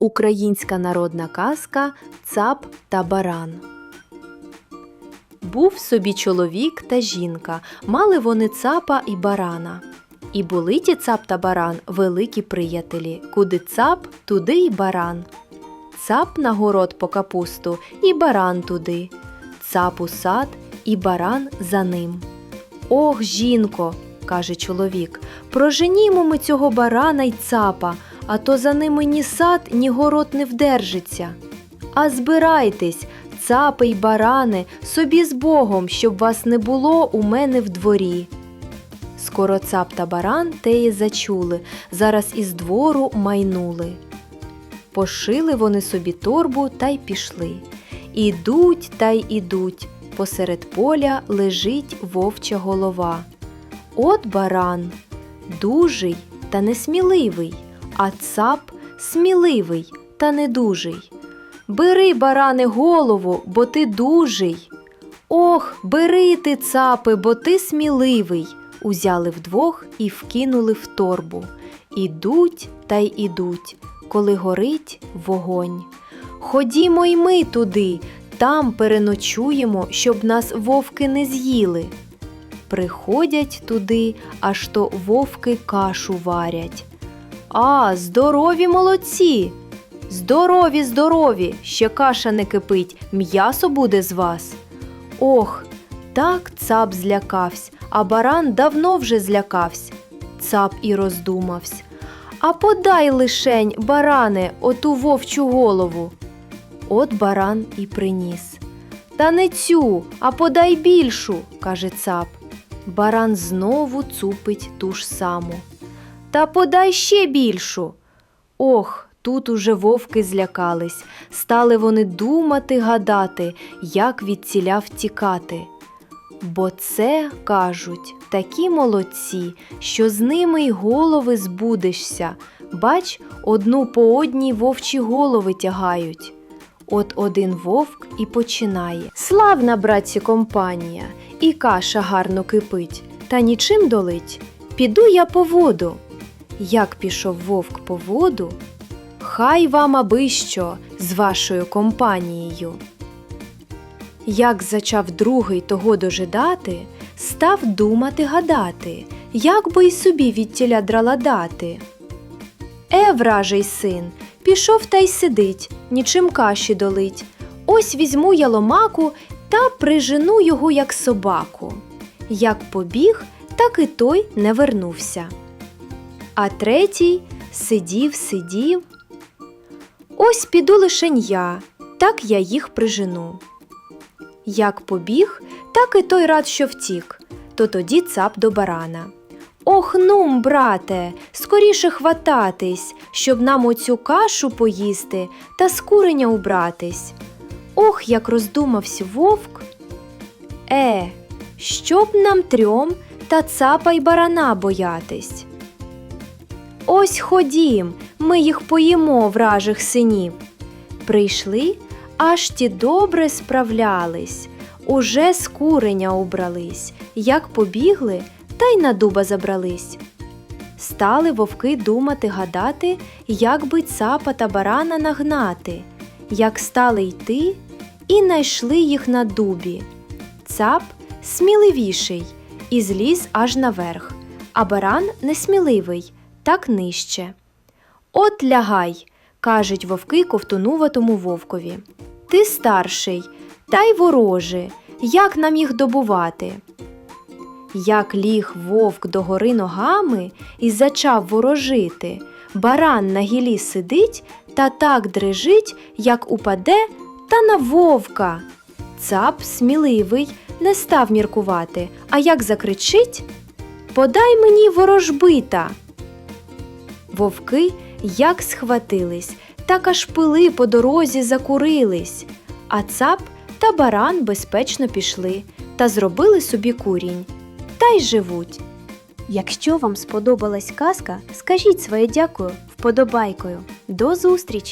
Українська народна казка Цап та баран. Був собі чоловік та жінка, мали вони цапа і барана. І були ті цап та баран великі приятелі. Куди цап, туди й баран. Цап на город по капусту, і баран туди. Цап у сад, і баран за ним. Ох, жінко, каже чоловік, проженімо ми цього барана й цапа, а то за ними ні сад, ні город не вдержиться. А збирайтесь, цапи й барани, собі з Богом, щоб вас не було у мене в дворі. Скоро цап та баран теє зачули, зараз із двору майнули. Пошили вони собі торбу та й пішли. Ідуть та й ідуть. Посеред поля лежить вовча голова. От баран, дужий та несміливий, а цап сміливий та недужий. Бери, баране, голову, бо ти дужий. Ох, бери ти, цапи, бо ти сміливий. Узяли вдвох і вкинули в торбу. Ідуть та й ідуть, коли горить вогонь. Ходімо й ми туди, там переночуємо, щоб нас вовки не з'їли. Приходять туди, аж то вовки кашу варять. А, здорові молодці! Здорові, здорові, ще каша не кипить, м'ясо буде з вас. Ох, так цап злякавсь, а баран давно вже злякавсь. Цап і роздумавсь. А подай лишень, баране, оту вовчу голову. От баран і приніс. Та не цю, а подай більшу, каже цап. Баран знову цупить ту ж саму. Та подай ще більшу. Ох, тут уже вовки злякались. Стали вони думати, гадати, як від ціля втікати. Бо це, кажуть, такі молодці, що з ними й голови збудешся. Бач, одну по одній вовчі голови тягають. От один вовк і починає. Славна, братці, компанія, і каша гарно кипить, та нічим долить. Піду я по воду. Як пішов вовк по воду, хай вам аби що з вашою компанією. Як зачав другий того дожидати, став думати гадати, як би й собі від тіля драла дати. Е, вражий син, пішов та й сидить, нічим каші долить. Ось візьму я ломаку та прижену його, як собаку. Як побіг, так і той не вернувся. А третій сидів, сидів. Ось піду лишень я, так я їх прижену. Як побіг, так і той рад, що втік, то тоді цап до барана. Ох, нум, брате, скоріше хвататись, щоб нам оцю кашу поїсти та з куреня убратись. Ох, як роздумався вовк. Е, щоб нам трьом та цапа й барана боятись. Ось ходім, ми їх поїмо, вражих синів. Прийшли, аж ті добре справлялись, уже з куреня убрались, як побігли, та й на дуба забрались. Стали вовки думати гадати, як би цапа та барана нагнати, як стали йти, і найшли їх на дубі. Цап сміливіший і зліз аж наверх, а баран несміливий, так нижче. От лягай, кажуть вовки ковтунуватому вовкові. Ти старший, та й вороже, як нам їх добувати? Як ліг вовк догори ногами і зачав ворожити, баран на гілі сидить та так дрижить, як упаде, та на вовка. Цап сміливий, не став міркувати, а як закричить Подай мені ворожбита. Вовки як схватились, так аж пили по дорозі закурились, а цап та баран безпечно пішли та зробили собі курінь. Та й живуть. Якщо вам сподобалась казка, скажіть своє дякую вподобайкою. До зустрічі!